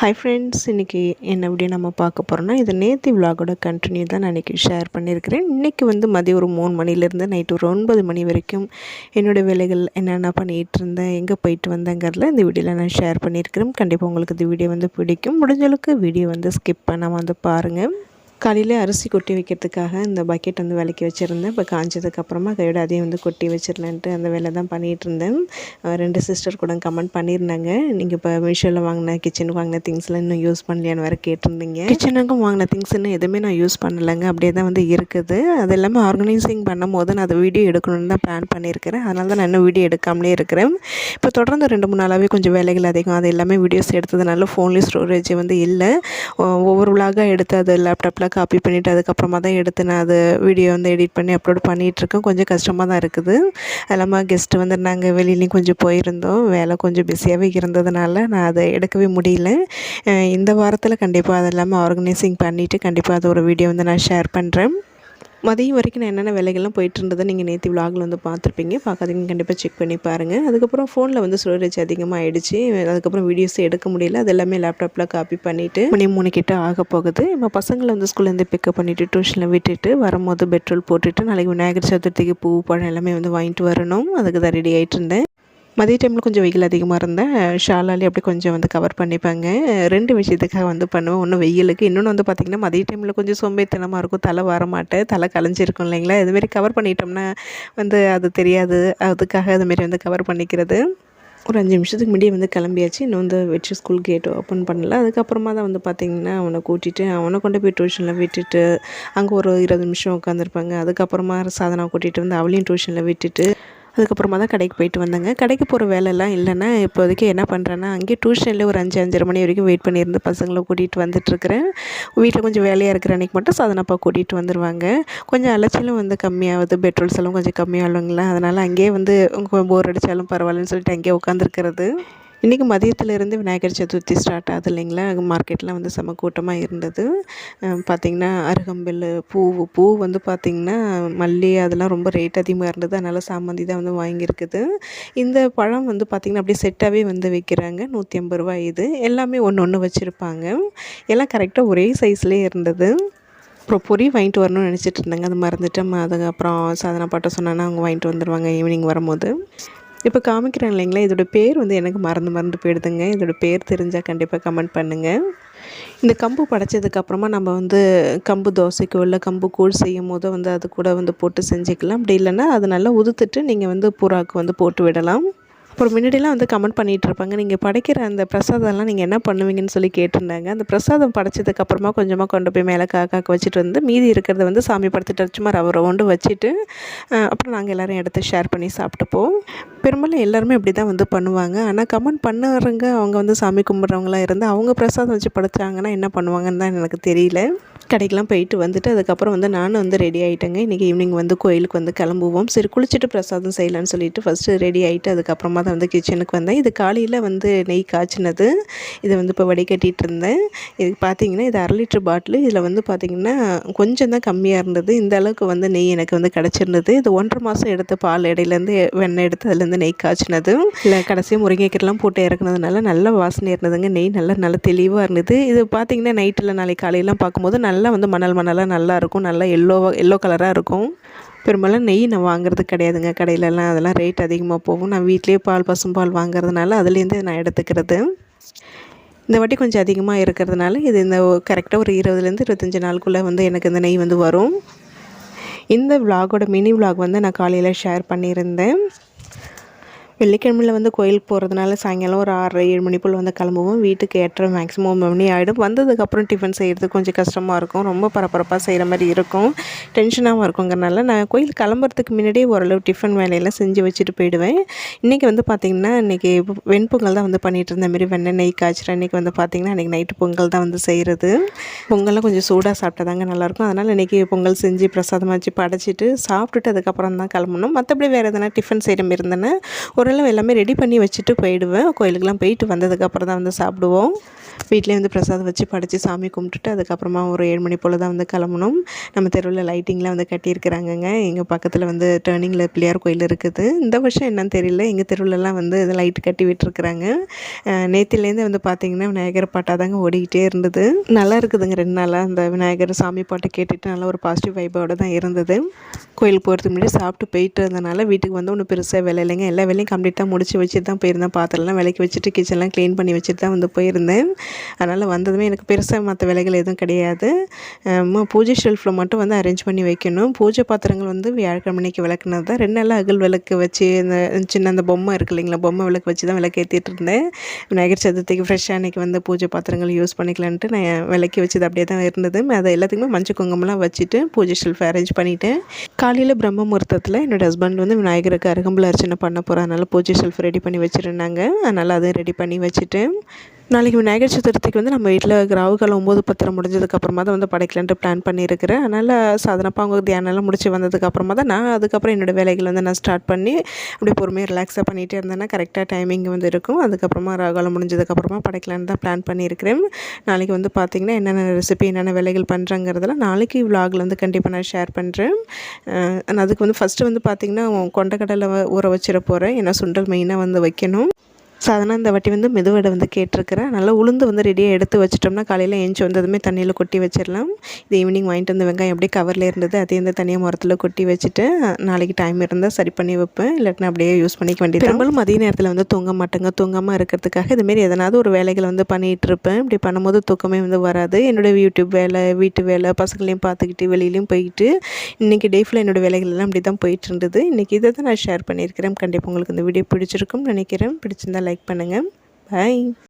Hi friends இன்றைக்கி என்ன video நம்ம பார்க்க போகிறோம்னா இது நேத்தி விலாகோட கண்டினியூ தான் நான் இன்றைக்கி ஷேர் பண்ணியிருக்கிறேன். இன்றைக்கி வந்து மதியம் ஒரு மூணு மணிலேருந்து நைட்டு ஒரு ஒன்பது மணி வரைக்கும் என்னோடய வேலைகள் என்னென்ன பண்ணிகிட்டு இருந்தேன் எங்கே போயிட்டு வந்தேங்கிறதுல இந்த வீடியோவில் நான் ஷேர் பண்ணியிருக்கிறேன். கண்டிப்பாக உங்களுக்கு இந்த வீடியோ வந்து பிடிக்கும். முடிஞ்சளவுக்கு வீடியோ வந்து ஸ்கிப் பண்ணாமல் வந்து பாருங்கள் காலையில் அரிசி கொட்டி வைக்கிறதுக்காக இந்த பக்கெட் வந்து விளக்கி வச்சுருந்தேன். இப்போ காஞ்சதுக்கப்புறமா கையோட அதையும் வந்து கொட்டி வச்சிடலான்ட்டு அந்த வேலை தான் பண்ணிகிட்டு இருந்தேன். ரெண்டு சிஸ்டர் கூட கமெண்ட் பண்ணியிருந்தாங்க. நீங்கள் இப்போ மீஷோவில் வாங்கின கிச்சனுக்கு வாங்கின திங்ஸ்லாம் இன்னும் யூஸ் பண்ணலையான்னு வேறு கேட்டிருந்தீங்க. கிச்சனுக்கும் வாங்கின திங்ஸ் இன்னும் எதுவுமே நான் யூஸ் பண்ணலைங்க. அப்படியே தான் வந்து இருக்குது. அது எல்லாமே ஆர்கனைசிங் பண்ணும் போது நான் அதை வீடியோ எடுக்கணும்னு தான் பிளான் பண்ணியிருக்கிறேன். அதனால தான் நான் இன்னும் வீடியோ எடுக்காமலே இருக்கிறேன். இப்போ தொடர்ந்து ரெண்டு மூணு நாளாகவே கொஞ்சம் வேலைகள் அதிகம். அது எல்லாமே வீடியோஸ் எடுத்ததுனால ஃபோன்லேயும் ஸ்டோரேஜ் வந்து இல்லை. ஒவ்வொரு விலாகாக எடுத்து அது லேப்டாப்பில் காப்பி பண்ணிவிட்டு அதுக்கப்புறமா தான் எடுத்து நான் அது வீடியோ வந்து எடிட் பண்ணி அப்லோட் பண்ணிகிட்ருக்கேன் கொஞ்சம் கஷ்டமாக தான் இருக்குது. அது இல்லாமல் கெஸ்ட்டு வந்து நாங்கள் வெளியிலையும் கொஞ்சம் போயிருந்தோம். வேலை கொஞ்சம் பிஸியாகவே இருந்ததுனால நான் அதை எடுக்கவே முடியல. இந்த வாரத்தில் கண்டிப்பாக அது இல்லாமல் ஆர்கனைசிங் பண்ணிவிட்டு கண்டிப்பாக அது ஒரு வீடியோ வந்து நான் ஷேர் பண்ணுறேன் மதியம் வரைக்கும் நான் என்னென்ன வேலைகள்லாம் போயிட்டுருந்ததை நீங்கள் நேற்று விலாகில் வந்து பார்த்துருப்பீங்க. பார்க்காதீங்க கண்டிப்பாக செக் பண்ணி பாருங்கள் அதுக்கப்புறம் ஃபோனில் வந்து ஸ்டோரேஜ் அதிகமாக ஆகிடுச்சு அதுக்கப்புறம் வீடியோஸ் எடுக்க முடியல. அது எல்லாமே லேப்டாப்பில் காப்பி பண்ணிவிட்டு மணி மூணு கிட்ட ஆக போகுது. நம்ம பசங்களை வந்து ஸ்கூல்லேருந்து பிக்கப் பண்ணிவிட்டு டியூஷனில் விட்டுட்டு வரும்போது பெட்ரோல் போட்டுட்டு நாளைக்கு விநாயகர் சதுர்த்திக்கு பூ பழம் எல்லாமே வந்து வாங்கிட்டு வரணும். அதுக்கு தான் ரெடி ஆகிட்டு இருந்தேன் மதிய டைமில் கொஞ்சம் வெயில் அதிகமாக இருந்தால் ஷாலாலே அப்படி கொஞ்சம் வந்து கவர் பண்ணிப்பாங்க. ரெண்டு விஷயத்துக்காக வந்து பண்ணுவேன். ஒன்று வெயிலுக்கு இன்னொன்று வந்து பார்த்திங்கன்னா மதிய டைமில் கொஞ்சம் சோம்பேத்தனமாக இருக்கும். தலை வர மாட்டேன் தலை கலைஞ்சிருக்கும் இல்லைங்களா? இதுமாரி கவர் பண்ணிட்டோம்னா வந்து அது தெரியாது. அதுக்காக அதுமாரி வந்து கவர் பண்ணிக்கிறது. ஒரு அஞ்சு நிமிஷத்துக்கு முன்னாடியே வந்து கிளம்பியாச்சு. இன்னும் வந்து வெற்றி ஸ்கூல் கேட் ஓப்பன் பண்ணல. அதுக்கப்புறமா தான் வந்து பார்த்திங்கன்னா அவனை கூட்டிகிட்டு அவனை கொண்டு போய் டியூஷனில் விட்டுட்டு அங்கே ஒரு இருபது நிமிஷம் உட்காந்துருப்பாங்க அதுக்கப்புறமா சாதனா கூட்டிகிட்டு வந்து அவளையும் டியூஷனில் விட்டுட்டு அதுக்கப்புறமா தான் கடைக்கு போயிட்டு வந்தாங்க. கடைக்கு போகிற வேலைலாம் இல்லைன்னா இப்போதைக்கு என்ன பண்ணுறேன்னா அங்கேயே டியூஷன்லேயே ஒரு அஞ்சு அஞ்சரை மணி வரைக்கும் வெயிட் பண்ணியிருந்து பசங்களை கூட்டிகிட்டு வந்துட்டுருக்கிறேன். வீட்டில் கொஞ்சம் வேலையாக இருக்கிற அன்றைக்கி மட்டும் சாதனப்பா கூட்டிகிட்டு வந்துடுவாங்க கொஞ்சம் அலைச்சலும் வந்து கம்மியாகுது பெட்ரோல் செலவும் கொஞ்சம் கம்மியாகுங்களா அதனால் அங்கேயே வந்து போர் அடித்தாலும் பரவாயில்லன்னு சொல்லிட்டு அங்கேயே உட்காந்துருக்கிறது இன்றைக்கி மதியத்துலேருந்து விநாயகர் சதுர்த்தி ஸ்டார்ட் ஆகுது இல்லைங்களா? மார்க்கெட்டில் வந்து செம கூட்டமாக இருந்தது. பார்த்திங்கன்னா அருகம்பில் பூ பூ வந்து பார்த்திங்கன்னா மல்லி அதெல்லாம் ரொம்ப ரேட் அதிகமாக இருந்தது. அதனால் சாமந்தி தான் வந்து வாங்கியிருக்குது. இந்த பழம் வந்து பார்த்திங்கன்னா அப்படியே செட்டாகவே வந்து விற்கிறாங்க நூற்றி ஐம்பது ரூபாய் இது. எல்லாமே ஒன்று ஒன்று வச்சுருப்பாங்க. எல்லாம் கரெக்டாக ஒரே சைஸ்லேயே இருந்தது. அப்புறம் பொரி வாங்கிட்டு வரணும்னு நினச்சிட்டு இருந்தாங்க. அது மறந்துட்டேன். அதுக்கப்புறம் சாதனை பாட்ட சொன்னேன்னா அவங்க வாங்கிட்டு வந்துடுவாங்க ஈவினிங் வரும்போது. இப்போ காமிக்கிறேன் இல்லைங்களா? இதோட பேர் வந்து எனக்கு மறந்து மறந்து போயிடுதுங்க. இதோட பேர் தெரிஞ்சால் கண்டிப்பாக கமெண்ட் பண்ணுங்கள் இந்த கம்பு படைச்சதுக்கப்புறமா நம்ம வந்து கம்பு தோசைக்கோ இல்லை கம்பு கூழ் செய்யும் போது வந்து அது கூட வந்து போட்டு செஞ்சுக்கலாம். அப்படி இல்லைன்னா அது நல்லா உதுத்துட்டு நீங்கள் வந்து புறாக்கு வந்து போட்டு விடலாம். அப்புறம் முன்னாடிலாம் வந்து கமெண்ட் பண்ணிகிட்டு இருப்பாங்க நீங்கள் படைக்கிற அந்த பிரசாதம்லாம் நீங்கள் என்ன பண்ணுவீங்கன்னு சொல்லி கேட்டிருந்தாங்க. அந்த பிரசாதம் படைச்சதுக்கப்புறமா கொஞ்சமாக கொண்டு போய் மேலே காக்காக்கு வச்சுட்டு வந்து மீதி இருக்கிறத வந்து சாமி படுத்துட்டு சும்மா ரவ ரவுண்டு வச்சுட்டு அப்புறம் நாங்கள் எல்லோரும் எடுத்து ஷேர் பண்ணி சாப்பிட்டுப்போம். பெரும்பாலும் எல்லாருமே அப்படி தான் வந்து பண்ணுவாங்க. ஆனால் கமெண்ட் பண்ணுறவங்க அவங்க வந்து சாமி கும்பிட்றவங்களாம் இருந்து அவங்க பிரசாதம் வச்சு படைச்சாங்கன்னா என்ன பண்ணுவாங்கன்னு தான் எனக்கு தெரியல. கடைக்கெலாம் போயிட்டு வந்துட்டு அதுக்கப்புறம் வந்து நானும் வந்து ரெடி ஆகிட்டேங்க இன்றைக்கி ஈவினிங் வந்து கோயிலுக்கு வந்து கிளம்புவோம். சரி குளிச்சுட்டு பிரசாதம் செய்யலான்னு சொல்லிட்டு ஃபஸ்ட்டு ரெடி ஆகிட்டு அதுக்கப்புறமா தான் வந்து கிச்சனுக்கு வந்தேன். இது காலையில் வந்து நெய் காய்ச்சினது. இதை வந்து இப்போ வடிகட்டிகிட்டு இருந்தேன். இது பார்த்தீங்கன்னா இது அரை லிட்டர் பாட்டில். இதில் வந்து பார்த்திங்கன்னா கொஞ்சம் தான் கம்மியாக இருந்தது. இந்த அளவுக்கு வந்து நெய் எனக்கு வந்து கிடச்சிருந்தது. இது ஒன்றரை மாதம் எடுத்த பால் இடையிலேருந்து வெண்ணெய் எடுத்து அதுலேருந்து நெய் காய்ச்சினது. இல்லை கடைசியாக முருங்கைக்கீரெலாம் போட்டு இறக்குனதுனால நல்ல வாசனை இருந்ததுங்க. நெய் நல்லா நல்லா தெளிவாக இருந்தது. இது பார்த்திங்கன்னா நைட்டில் நாளைக்கு காலையெல்லாம் பார்க்கும்போது நல்லா வந்து மணல் மணலாக நல்லா இருக்கும். நல்லா எல்லோவாக எல்லோ கலராக இருக்கும். பெரும்பாலும் நெய் நான் வாங்குறது கிடையாதுங்க. கடையிலலாம் அதெல்லாம் ரேட் அதிகமாக போகும். நான் வீட்லேயே பால் பசும்பால் வாங்குறதுனால அதுலேருந்து நான் எடுத்துக்கிறது. இந்த வாட்டி கொஞ்சம் அதிகமாக இருக்கிறதுனால இது இந்த கரெக்டாக ஒரு இருபதுலேருந்து இருபத்தஞ்சி நாளுக்குள்ளே வந்து எனக்கு இந்த நெய் வந்து வரும். இந்த விலாகோட மினி விலாக் வந்து நான் காலையில் ஷேர் பண்ணியிருந்தேன். வெள்ளிக்கிழமையில் வந்து கோயிலுக்கு போகிறதுனால சாயங்காலம் ஒரு ஆறரை ஏழு மணி போல் வந்து கிளம்புவோம். வீட்டுக்கு ஏற்ற மேக்ஸிமம் மணி ஆகிடும் வந்ததுக்கப்புறம் டிஃபன் செய்கிறது கொஞ்சம் கஷ்டமாக இருக்கும். ரொம்ப பரபரப்பாக செய்கிற மாதிரி இருக்கும். டென்ஷனாகவும் இருக்குங்கிறனால நான் கோயில் கிளம்புறதுக்கு முன்னாடியே ஓரளவு டிஃபன் வேலையெல்லாம் செஞ்சு வச்சுட்டு போயிடுவேன். இன்றைக்கி வந்து பார்த்திங்கன்னா இன்றைக்கி வெண்பொங்கல் தான் வந்து பண்ணிகிட்டு இருந்த மாதிரி வெண்ணெய் நெய் காய்ச்சிறேன் இன்றைக்கி வந்து பார்த்திங்கன்னா அன்றைக்கி நைட்டு பொங்கல் தான் வந்து செய்கிறது பொங்கல்லாம் கொஞ்சம் சூடாக சாப்பிட்டதாங்க நல்லாயிருக்கும் அதனால் இன்றைக்கி பொங்கல் செஞ்சு பிரசாதமாக வச்சு படைச்சிட்டு சாப்பிட்டுட்டு அதுக்கப்புறம் தான் கிளம்பணும். மற்றபடி வேறு எதனா டிஃபன் செய்கிற மாதிரி இருந்தேன்னா ஒரு ஓரளவு எல்லாமே ரெடி பண்ணி வச்சுட்டு போயிடுவேன். கோயிலுக்கெலாம் போயிட்டு வந்ததுக்கப்புறம் தான் வந்து சாப்பிடுவோம். வீட்டிலே வந்து பிரசாதம் வச்சு படைச்சி சாமி கும்பிட்டுட்டு அதுக்கப்புறமா ஒரு ஏழு மணி போல் தான் வந்து கிளம்பணும். நம்ம தெருவில் லைட்டிங்லாம் வந்து கட்டியிருக்கிறாங்கங்க. எங்கள் பக்கத்தில் வந்து டேர்னிங்கில் பிள்ளையார் கோயில் இருக்குது. இந்த வருஷம் என்னன்னு தெரியல. எங்கள் தெருவிலலாம் வந்து இது லைட் கட்டி விட்டுருக்குறாங்க. நேற்றுலேருந்து வந்து பார்த்திங்கன்னா விநாயகர் பாட்டாக தாங்க ஓடிக்கிட்டே இருந்தது. நல்லா இருக்குதுங்க ரெண்டு நாளாக அந்த விநாயகர் சாமி பாட்டை கேட்டுட்டு நல்லா ஒரு பாசிட்டிவ் வைப்போடு தான் இருந்தது. கோயிலுக்கு போகிறதுக்கு முன்னாடி சாப்பிட்டு போயிட்டு இருந்தனால வீட்டுக்கு வந்து ஒன்றும் பெருசாக வேலை இல்லைங்க. எல்லா வேலையும் கம்ப்ளீட்டாக முடிச்சு வச்சுட்டு தான் போயிருந்தேன். பாத்திரம்லாம் விலைக்கு வச்சுட்டு கிச்சன்லாம் க்ளீன் பண்ணி வச்சுட்டு தான் வந்து போயிருந்தேன். அதனால் வந்ததுமே எனக்கு பெருசாக மற்ற விலைகள் எதுவும் கிடையாது. பூஜை ஷெல்ஃபில் மட்டும் வந்து அரேஞ்ச் பண்ணி வைக்கணும். பூஜை பாத்திரங்கள் வந்து வியாழக்கிழமைக்கு விளக்குனது தான். ரெண்டு நாள் அகல் விளக்கு வச்சு இந்த சின்ன அந்த பொம்மை இருக்கு இல்லைங்களா பொம்மை விளக்கு வச்சு தான் விளக்கு ஏற்றிட்டு இருந்தேன். விநாயகர் சதுர்த்திக்கு ஃப்ரெஷ்ஷாக அன்றைக்கி வந்து பூஜை பாத்திரங்கள் யூஸ் பண்ணிக்கலான்ட்டு நான் விளக்கி வச்சது அப்படியே தான் இருந்தது. அதை எல்லாத்துக்குமே மஞ்சள் குங்குமம்லாம் வச்சுட்டு பூஜை ஷெல்ஃப் அரேஞ்ச் பண்ணிவிட்டேன் காலையில் பிரம்ம முகூர்த்தத்தில் என்னோடய ஹஸ்பண்ட் வந்து விநாயகருக்கு அருகம்புல அர்ச்சனை பண்ண போகிறதுனால பூஜை ஷெல்ஃப் ரெடி பண்ணி வச்சுருந்தாங்க. அதனால் அதையும் ரெடி பண்ணி வச்சுட்டு நாளைக்கு விநாயகர் சதுர்த்திக்கு வந்து நம்ம வீட்டில் ராவு காலம் ஒம்பது பத்திரம் முடிஞ்சதுக்கப்புறமா தான் வந்து படைக்கலான்ட்டு பிளான் பண்ணியிருக்கிறேன். அதனால் சாதனப்பா அவங்க தியானம்லாம் முடிச்சு வந்ததுக்கப்புறமா தான் நான் அதுக்கப்புறம் என்னோடய வேலைகள் வந்து நான் ஸ்டார்ட் பண்ணி அப்படியே பொறுமையாக ரிலாக்ஸாக பண்ணிகிட்டே இருந்தேன்னா கரெக்டாக டைமிங் வந்து இருக்கும். அதுக்கப்புறமா ராகாலம் முடிஞ்சதுக்கப்புறமா படைக்கலான்னு தான் பிளான் பண்ணியிருக்கிறேன். நாளைக்கு வந்து பார்த்திங்கன்னா என்னென்ன ரெசிபி என்னென்ன வேலைகள் பண்ணுறங்கிறதெல்லாம் நாளைக்கு விலாகில் வந்து கண்டிப்பாக நான் ஷேர் பண்ணுறேன் அதுக்கு வந்து ஃபஸ்ட்டு வந்து பார்த்திங்கன்னா கொண்டக்கடலை ஊற வச்சிட போகிறேன் ஏன்னா சுண்டல் மெயினாக வந்து வைக்கணும். ஸோ அதனால் இந்த வாட்டி வந்து மெதுவடை வந்து கேட்டிருக்கிறேன். நல்லா உளுந்து வந்து ரெடியாக எடுத்து வச்சிட்டோம்னா காலையில் ஏஞ்சி வந்ததுமே தண்ணியில் கொட்டி வச்சிடலாம். இது ஈவினிங் வாங்கிட்டு வந்த வெங்காயம் அப்படியே கவரில் இருந்தது. அதையும் இந்த தனியாக மரத்தில் கொட்டி வச்சுட்டு நாளைக்கு டைம் இருந்தால் சரி பண்ணி வைப்பேன். இல்லாட்டினா அப்படியே யூஸ் பண்ணிக்க வேண்டியது பெரும்பாலும் அதே நேரத்தில் வந்து தூங்க மாட்டேங்க. தூங்காமல் இருக்கிறதுக்காக இதுமாரி எதனாவது ஒரு வேலைகளை வந்து பண்ணிகிட்டு இருப்பேன். இப்படி பண்ணும்போது தூக்கமே வந்து வராது. என்னுடைய யூடியூப் வேலை வீட்டு வேலை பசங்களையும் பார்த்துக்கிட்டு வெளியிலையும் போயிட்டு இன்றைக்கி டே ஃபுல்லாக என்னோடய வேலைகள் எல்லாம் அப்படி தான் போயிட்டு இருந்தது. இன்றைக்கி இதை தான் நான் ஷேர் பண்ணியிருக்கிறேன். கண்டிப்பாக உங்களுக்கு இந்த வீடியோ பிடிச்சிருக்கும்னு நினைக்கிறேன். பிடிச்சிருந்தா லைக் பண்ணுங்கள் பாய்